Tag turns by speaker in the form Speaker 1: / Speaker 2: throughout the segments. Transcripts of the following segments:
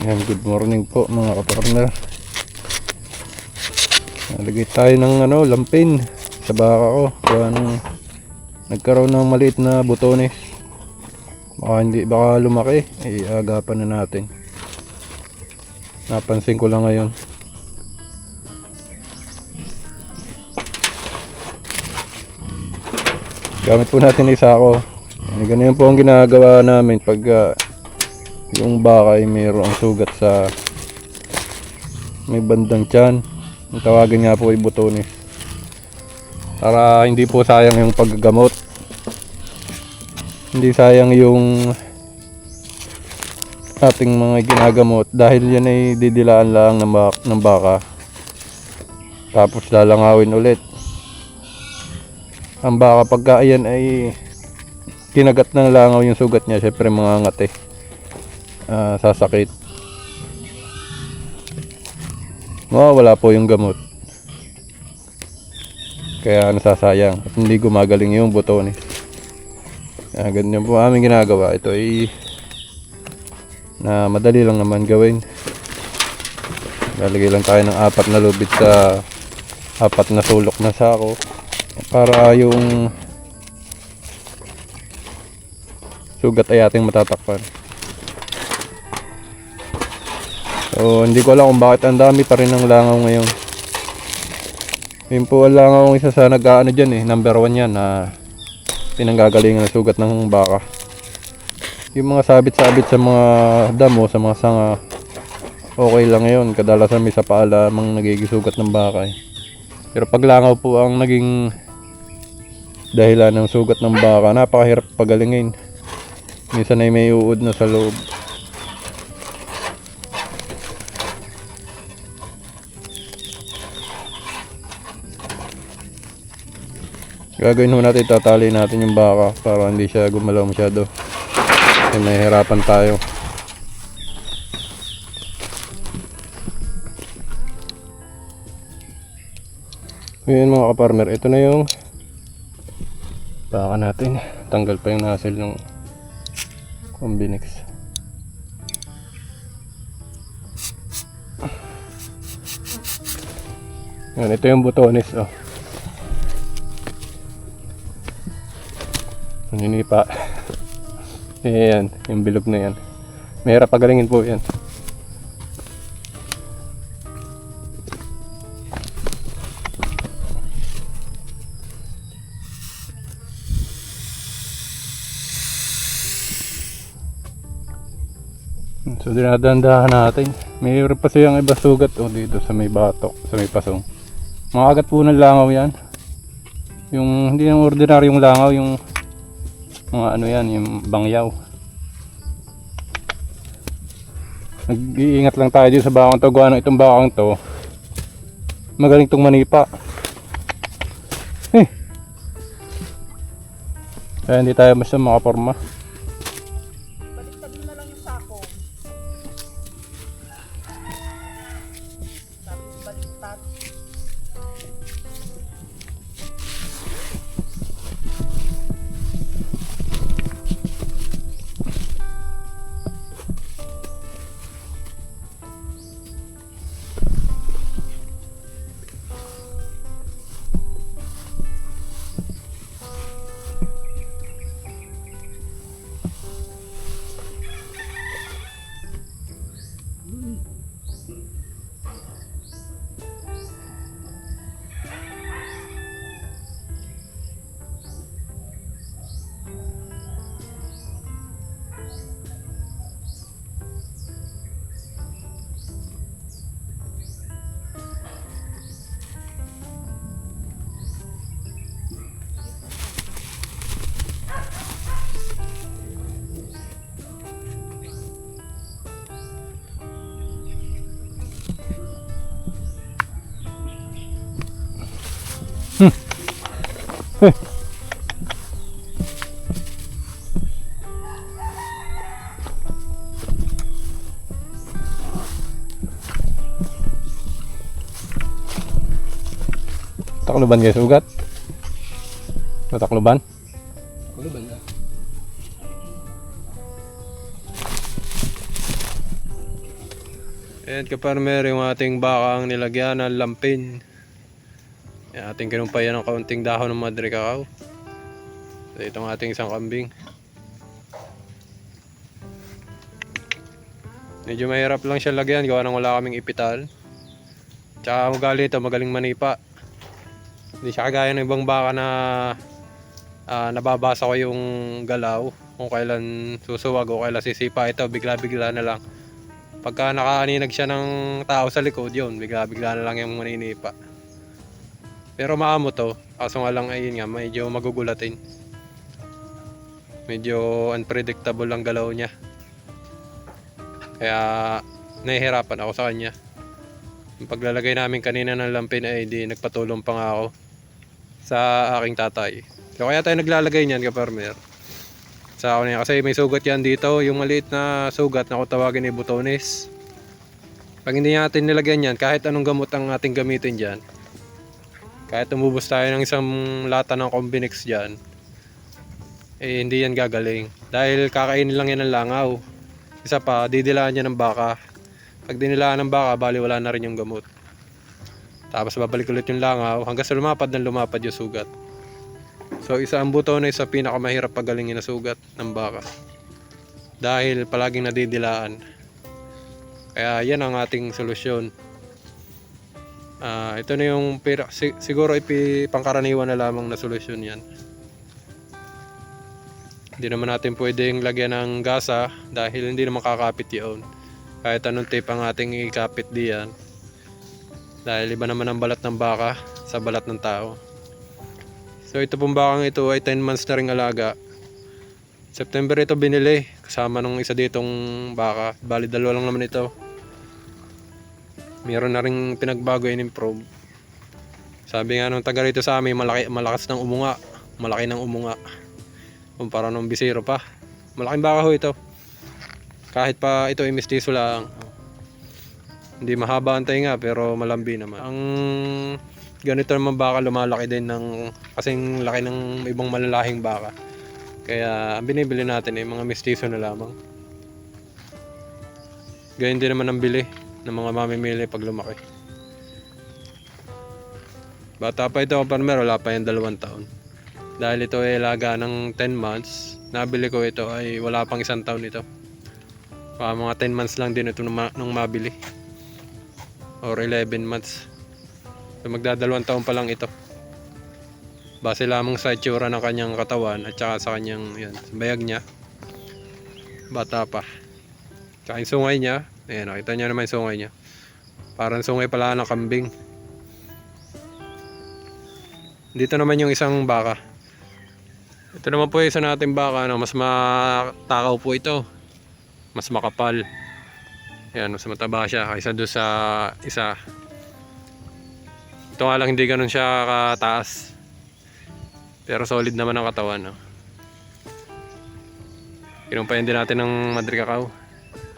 Speaker 1: Yan, good morning po mga kapartner. Nalagay tayo ng ano, lampin sa baka ko. Kaya nagkaroon ng maliit na butones. Baka hindi, baka lumaki. Iagapan na natin. Napansin ko lang ngayon. Gamit po natin isa ako. Ganyan po ang ginagawa namin pag ah, yung baka ay mayroong sugat sa may bandang tiyan. Ang tawagin nga po ay butones. Para hindi po sayang yung paggagamot. Hindi sayang yung ating mga ginagamot dahil yan ay didilaan lang ng, bak- ng baka. Tapos lalangawin ulit. Ang baka pagka ayan ay kinagat ng langaw yung sugat niya, syempre mga ngate. Ah, sasakit. Mawawala po yung gamot. Kaya nasasayang at hindi gumagaling yung butones. Kaya ganyan po aming ginagawa. Ito ay na madali lang naman gawin. Lalagay lang tayo ng apat na lubid sa apat na sulok na sako para yung sugat ay ating matatakpan. So, hindi ko alam kung bakit ang dami pa rin ng langaw ngayon. Yun po ang langaw ang isa sa nag-ano dyan eh, number one yan na pinanggagalingan ng sugat ng baka. Yung mga sabit-sabit sa mga damo, sa mga sanga, okay lang yun. Kadalasan may sa paa lamang nagigisugat ng baka eh. Pero pag langaw po ang naging dahilan ng sugat ng baka, napakahirap pagalingin. Minsan ay may uod na sa loob. Gagawin ho natin, tatali natin yung baka para hindi siya gumalaw masyado. Kasi nahihirapan tayo. Ngayon mga kaparmer, ito na yung baka natin. Tanggal pa yung nasil ng Combinix. Yan, ito yung butones, oh. Naninipa. Ayan, yung bilog na yan. Mahirap pagalingin po yan. So dinadandahan natin. Mayroon pa siyang iba sugat o dito sa may batok, sa may pasong. Mga agat po ng langaw yan. Yung hindi yung ordinaryong langaw, yung mga ano yan, yung bangyaw. Nag-iingat lang tayo dito sa bakang to. Gawa ng itong bakang to. Magaling tong manipa. Eh. Kaya hindi tayo basta makaporma. Takluban guys, ugat. Natakluban?
Speaker 2: Kuluban na.
Speaker 1: Ayan kaparmer yung ating bakang nilagyan ng lampin. Ayan, ating kinumpayan ng kaunting dahon ng madre cacao. So, itong ating isang kambing. Medyo mahirap lang siya lagyan gawa nang wala kaming ipital. Tsaka ugali ito, magaling manipa. Hindi siya kagaya ng ibang baka na ah, nababasa ko yung galaw kung kailan susuwag o kailan sisipa. Ito bigla-bigla na lang. Pagka nakaaninag siya ng tao sa likod yun bigla-bigla na lang yung maninipa. Pero maamo to kaso nga lang ayun nga medyo magugulatin. Medyo unpredictable ang galaw niya. Kaya nahihirapan ako sa kanya. Yung paglalagay namin kanina ng lampin ay di nagpatulong pa nga ako sa aking tatay so kaya tayo naglalagay niyan kaparmer sa ako na yan. Kasi may sugat yan dito. Yung maliit na sugat na kung tawagin ni butones. Pag hindi natin nilagyan yan, kahit anong gamot ang ating gamitin dyan, kahit umubos tayo ng isang lata ng Combinix dyan, eh hindi yan gagaling. Dahil kakainin lang yan ng langaw. Isa pa, didilaan niya ng baka. Pag dinilaan ng baka, bali wala na rin yung gamot. Tapos babalik ulit yung langaw hanggang sa lumapad ng lumapad yung sugat. So isa ang buto na isa pinakamahirap pagalingin na sugat ng baka. Dahil palaging nadidilaan. Kaya yan ang ating solusyon. Ah, ito na yung pira, si- siguro ipi pangkaraniwan na lamang na solusyon yan. Hindi naman natin pwedeng lagyan ng gasa dahil hindi naman kakapit yun. Kahit anong tape ang ating ikapit diyan. Dahil iba naman ang balat ng baka sa balat ng tao. So ito pong bakang ito ay 10 months na ring alaga. September ito binili kasama nung isa ditong baka. Bali dalawa lang naman ito. Meron na ring pinagbago and improve. Sabi nga nung taga rito sa amin, malaki, malakas ng umunga. Malaki ng umunga. Kumpara nung bisiro pa. Malaking baka ho ito. Kahit pa ito ay mistiso lang. Hindi mahaba ang tainga pero malambi naman. Ang ganito naman baka lumalaki din ng kasing laki ng ibang malalahing baka. Kaya ang binibili natin ay mga mestizo na lamang. Ganyan din naman ang bili ng mga mamimili pag lumaki. Bata pa ito farmer, wala pa yung dalawang taon. Dahil ito ay alaga ng 10 months, nabili ko ito ay wala pang isang taon ito. Pa mga 10 months lang din ito nung, ma- nung mabili. Or 11 months. So, magdadalawang taon pa lang ito. Base lamang sa itsura ng kanyang katawan at saka sa kanyang yan, bayag niya. Bata pa. Tsaka yung sungay niya. Ayan, nakita niyo naman yung sungay niya. Parang sungay pala ng kambing. Dito naman yung isang baka. Ito naman po yung isa nating baka. No? Mas matakaw po ito. Mas makapal. Ayan, mas mataba siya kaysa doon sa isa. Ito nga lang hindi ganun siya kataas. Pero solid naman ang katawan. No? Kinumpayan din natin ng Madrid Cacao.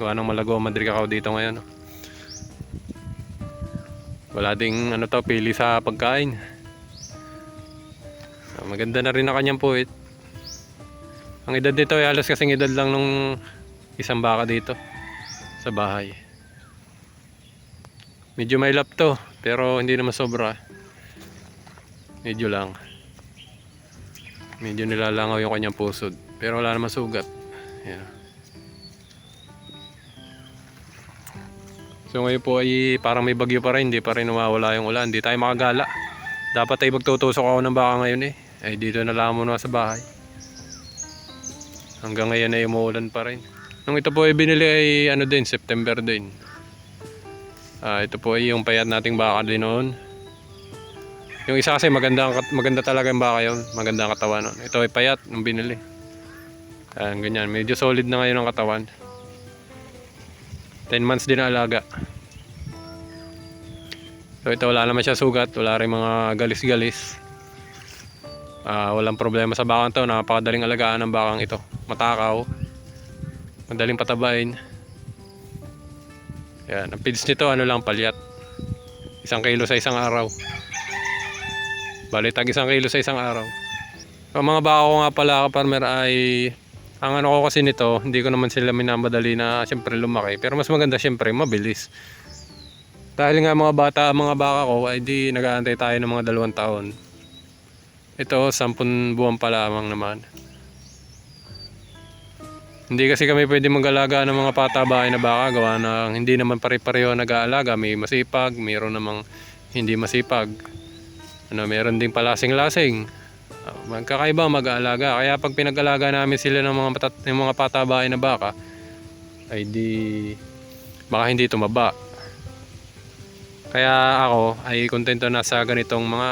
Speaker 1: Gawa ng malago ang Madrid Cacao dito ngayon. No? Wala ding ano to, pili sa pagkain. Ah, Maganda na rin ang kanyang puwit. Ang edad nito ay halos kasing edad lang nung isang baka dito sa bahay. Medyo may lap to, pero hindi naman sobra. Medyo lang. Medyo nilalangaw yung kanyang pusod. Pero wala naman sugat. Yan. So ngayon po ay parang may bagyo pa rin. Hindi pa rin nawawala yung ulan. Hindi tayo makagala. Dapat ay magtutusok ako ng baka ngayon eh. Ay dito na lang muna sa bahay. Hanggang ngayon ay umuulan pa rin. Nung ito po ay binili ay ano din, September din. Ah, ito po ay yung payat nating baka din noon. Yung isa kasi maganda, maganda talaga yung baka yun. Maganda ang katawan nun. Ito ay payat nung binili. Ayan, ganyan. Medyo solid na ngayon ang katawan. 10 months din alaga. So ito wala naman siya sugat. Wala rin mga galis-galis. Ah, walang problema sa bakang to. Napakadaling alagaan ng bakang ito. Matakaw. Madaling patabain. Yan. Ang feeds nito ano lang palyat. Isang kilo sa isang araw. Bali tag isang kilo sa isang araw. Ang mga baka ko nga pala kaparmer ay Ang ano ko kasi nito, hindi ko naman sila minamadali na siyempre lumaki. Pero mas maganda siyempre, mabilis. Dahil nga mga bata, mga baka ko, ay di nag-aantay tayo ng mga dalawang taon. Ito, sampun buwan pa lamang naman. Hindi kasi kami pwede mag-alaga ng mga patabahay na baka gawa na hindi naman pare-pareho nag-aalaga. May masipag, mayroon namang hindi masipag. Ano, meron ding palasing-lasing. Uh, Magkakaiba mag-aalaga. Kaya pag pinag-alaga namin sila ng mga, patat- ng mga patabahay na baka, ay di baka hindi tumaba. Kaya ako ay kontento na sa ganitong mga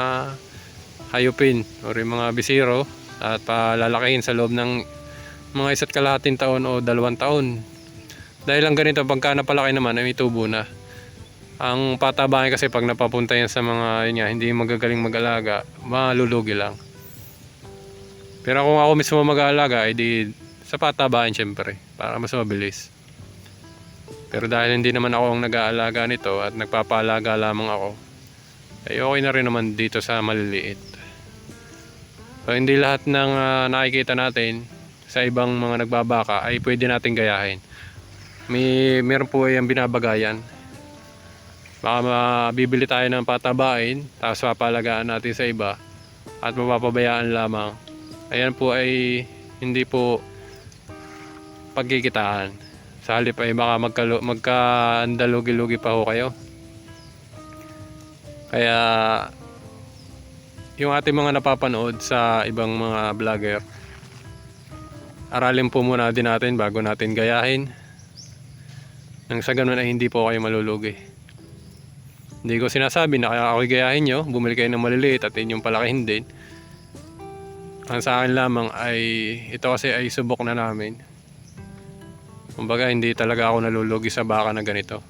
Speaker 1: hayupin o rin mga bisiro at palalakihin sa loob ng mga isa't kalahating taon o dalawang taon. Dahil lang ganito, pagka napalaki naman, ay may tubo na. Ang patabahan kasi pag napapunta yan sa mga yun nga, hindi magagaling mag-alaga, malulugi lang. Pero kung ako mismo mag-aalaga, ay di sa patabahan syempre, para mas mabilis. Pero dahil hindi naman ako ang nag-aalaga nito at nagpapaalaga lamang ako, ay okay na rin naman dito sa maliliit. So hindi lahat ng ah, nakikita natin sa ibang mga nagbabaka ay pwede natin gayahin. May meron po yung binabagayan. Baka mabibili tayo ng patabain, tapos papalagaan natin sa iba at mapapabayaan lamang. Ayan po ay hindi po pagkikitaan. Sa halip ay baka magkalo, magkaandalugi-lugi pa ho kayo. Kaya yung ating mga napapanood sa ibang mga vlogger, aralin po muna din natin bago natin gayahin. Nang sa ganun ay hindi po kayo malulugi. Hindi ko sinasabi na kaya ako gayahin nyo, bumili kayo ng maliliit at inyong palakihin din. Ang sa akin lamang ay, ito kasi ay subok na namin. Kumbaga hindi talaga ako nalulugi sa baka na ganito.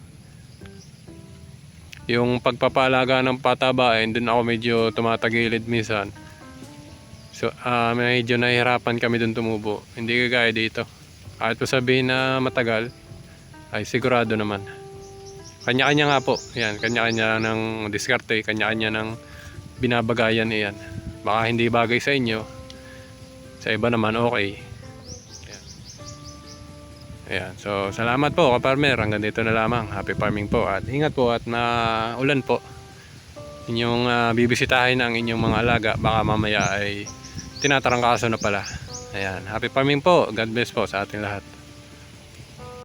Speaker 1: Yung pagpapalaga ng patabain, dun ako medyo tumatagilid minsan. So, ah medyo nahihirapan kami dun tumubo. Hindi kagaya dito. Kahit po sabihin na matagal, ay sigurado naman. Kanya-kanya nga po. Yan, kanya-kanya ng diskarte, kanya-kanya ng binabagayan iyan. Baka hindi bagay sa inyo. Sa iba naman okay. Ayan. Ayan. So, salamat po, kaparmer. Hanggang dito na lamang. Happy farming po. At ingat po at maulan po. Inyong ah, bibisitahin ang inyong mga alaga. Baka mamaya ay tinatarangkaso na pala. Ayan. Happy farming po. God bless po sa ating lahat.